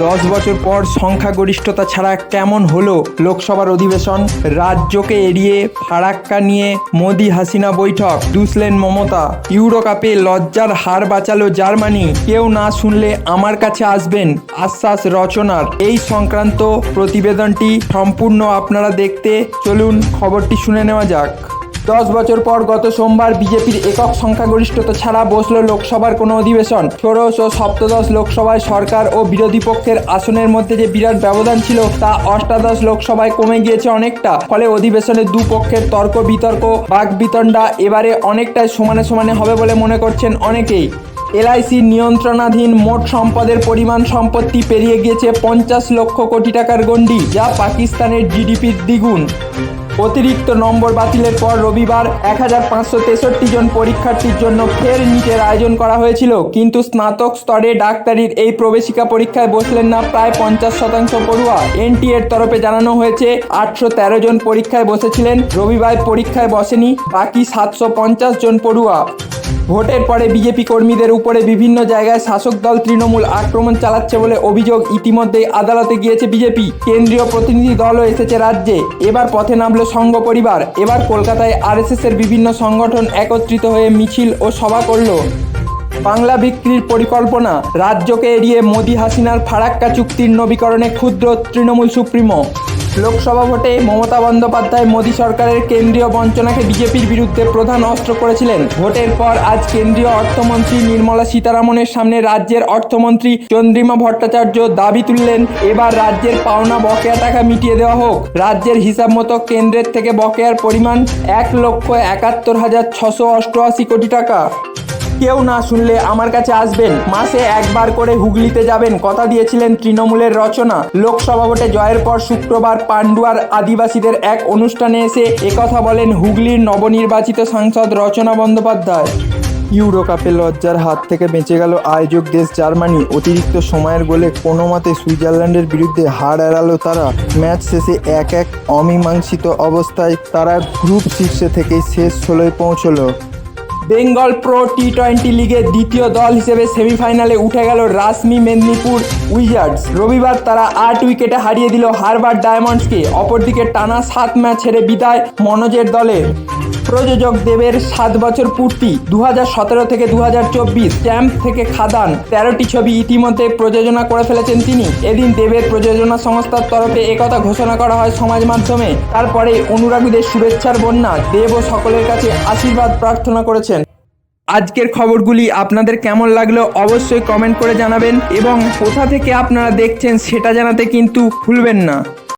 দশ বছর পর সংখ্যাগরিষ্ঠতা ছাড়া কেমন হলো লোকসভার অধিবেশন? রাজ্যকে এড়িয়ে ফারাক্কা নিয়ে মোদি হাসিনা বৈঠক। দুসলেন মমতা। ইউরো কাপে লজ্জার হার বাঁচালো জার্মানি। কেউ না শুনলে আমার কাছে আসবেন আশ্বাস রচনার। এই সংক্রান্ত প্রতিবেদনটি সম্পূর্ণ আপনারা দেখতে চলুন, খবরটি শুনে নেওয়া যাক। দশ বছর পর গত সোমবার বিজেপির একক সংখ্যাগরিষ্ঠতা ছাড়া বসল লোকসভার কোনো অধিবেশন। ষোড়শ ও সপ্তদশ লোকসভায় সরকার ও বিরোধী পক্ষের আসনের মধ্যে যে বিরাট ব্যবধান ছিল, তা অষ্টাদশ লোকসভায় কমে গিয়েছে অনেকটা। ফলে অধিবেশনে দুপক্ষের তর্ক বিতর্ক, বাক বিতণ্ডা এবারে অনেকটাই সমানে সমানে হবে বলে মনে করছেন অনেকেই। এলআইসির নিয়ন্ত্রণাধীন মোট সম্পদের পরিমাণ সম্পত্তি পেরিয়ে গিয়েছে পঞ্চাশ লক্ষ কোটি টাকার গণ্ডি, যা পাকিস্তানের জিডিপির দ্বিগুণ। অতিরিক্ত নম্বর বাতিলের পর রবিবার এক হাজার পাঁচশো তেষট্টি জন পরীক্ষার্থীর জন্য ফের নিটের আয়োজন করা হয়েছিল। কিন্তু স্নাতক স্তরে ডাক্তারির এই প্রবেশিকা পরীক্ষায় বসলেন না প্রায় পঞ্চাশ শতাংশ পড়ুয়া। এনটি এর তরফে জানানো হয়েছে, আটশো তেরো জন পরীক্ষায় বসেছিলেন। রবিবার পরীক্ষায় বসেনি, বাকি সাতশো পঞ্চাশ জন পড়ুয়া। ভোটের পরে বিজেপি কর্মীদের উপরে বিভিন্ন জায়গায় শাসক দল তৃণমূল আক্রমণ চালাচ্ছে বলে অভিযোগ ইতিমধ্যেই আদালতে গিয়েছে বিজেপি। কেন্দ্রীয় প্রতিনিধি দলও এসেছে রাজ্যে। এবার পথে নামলো সংঘ পরিবার। এবার কলকাতায় আরএসএস এর বিভিন্ন সংগঠন একত্রিত হয়ে মিছিল ও সভা করল। বাংলা বিক্রির পরিকল্পনা। রাজ্যকে এড়িয়ে মোদি হাসিনার ফারাক্কা চুক্তির নবীকরণে ক্ষুদ্র তৃণমূল সুপ্রিমো। লোকসভা ভোটে মমতা বন্দ্যোপাধ্যায়, মোদী সরকারের কেন্দ্রীয় বঞ্চনাকে বিজেপির বিরুদ্ধে প্রধান অস্ত্র করেছিলেন। ভোটের পর আজ কেন্দ্রীয় অর্থমন্ত্রী নির্মলা সীতারামনের সামনে রাজ্যের অর্থমন্ত্রী চন্দ্রিমা ভট্টাচার্য দাবি তুললেন, এবার রাজ্যের পাওনা বকেয়া টাকা মিটিয়ে দেওয়া হোক। রাজ্যের হিসাব মতো কেন্দ্রের থেকে বকেয়ার পরিমাণ এক লক্ষ একাত্তর হাজার ছশো অষ্টআশি কোটি টাকা। কেউ না শুনলে আমার কাছে আসবেন। মাসে একবার করে হুগলিতে যাবেন, কথা দিয়েছিলেন তৃণমূলের রচনা। লোকসভা ভোটে জয়ের পর শুক্রবার পান্ডুয়ার আদিবাসীদের এক অনুষ্ঠানে এসে একথা বলেন হুগলির নবনির্বাচিত সাংসদ রচনা বন্দ্যোপাধ্যায়। ইউরো কাপে লজ্জার হাত থেকে বেঁচে গেল আয়োজক দেশ জার্মানি। অতিরিক্ত সময়ের গোলে কোনো মতে সুইজারল্যান্ডের বিরুদ্ধে হার এড়ালো তারা। ম্যাচ শেষে এক এক অমীমাংসিত অবস্থায় তারা গ্রুপ শীর্ষে থেকেই শেষ ষোলোয় পৌঁছলো। বেঙ্গল প্রো টি টোয়েন্টি লিগের দ্বিতীয় দল হিসেবে সেমিফাইনালে উঠে গেল রাশমি মেদিনীপুর উইজার্ডস। রবিবার তারা আট উইকেটে হারিয়ে দিল হারবার ডায়মন্ডসকে। অপরদিকে টানা সাত ম্যাচ ছেড়ে বিদায় মনোজের দলের প্রযোজক দেবের সাত বছর পূর্তি দু হাজার সতেরো থেকে দু ক্যাম্প থেকে খাদান তেরোটি ছবি ইতিমধ্যে প্রযোজনা করে ফেলেছেন তিনি। এদিন দেবের প্রযোজনা সংস্থার তরফে একথা ঘোষণা করা হয় সমাজ মাধ্যমে। তারপরে অনুরাগীদের শুভেচ্ছার বন্যা দেব ও সকলের কাছে আশীর্বাদ প্রার্থনা করেছেন। আজকের খবরগুলি আপনাদের কেমন লাগল অবশ্যই কমেন্ট করে জানাবেন এবং কোথা থেকে আপনারা দেখছেন সেটা জানাতে কিন্তু ভুলবেন না।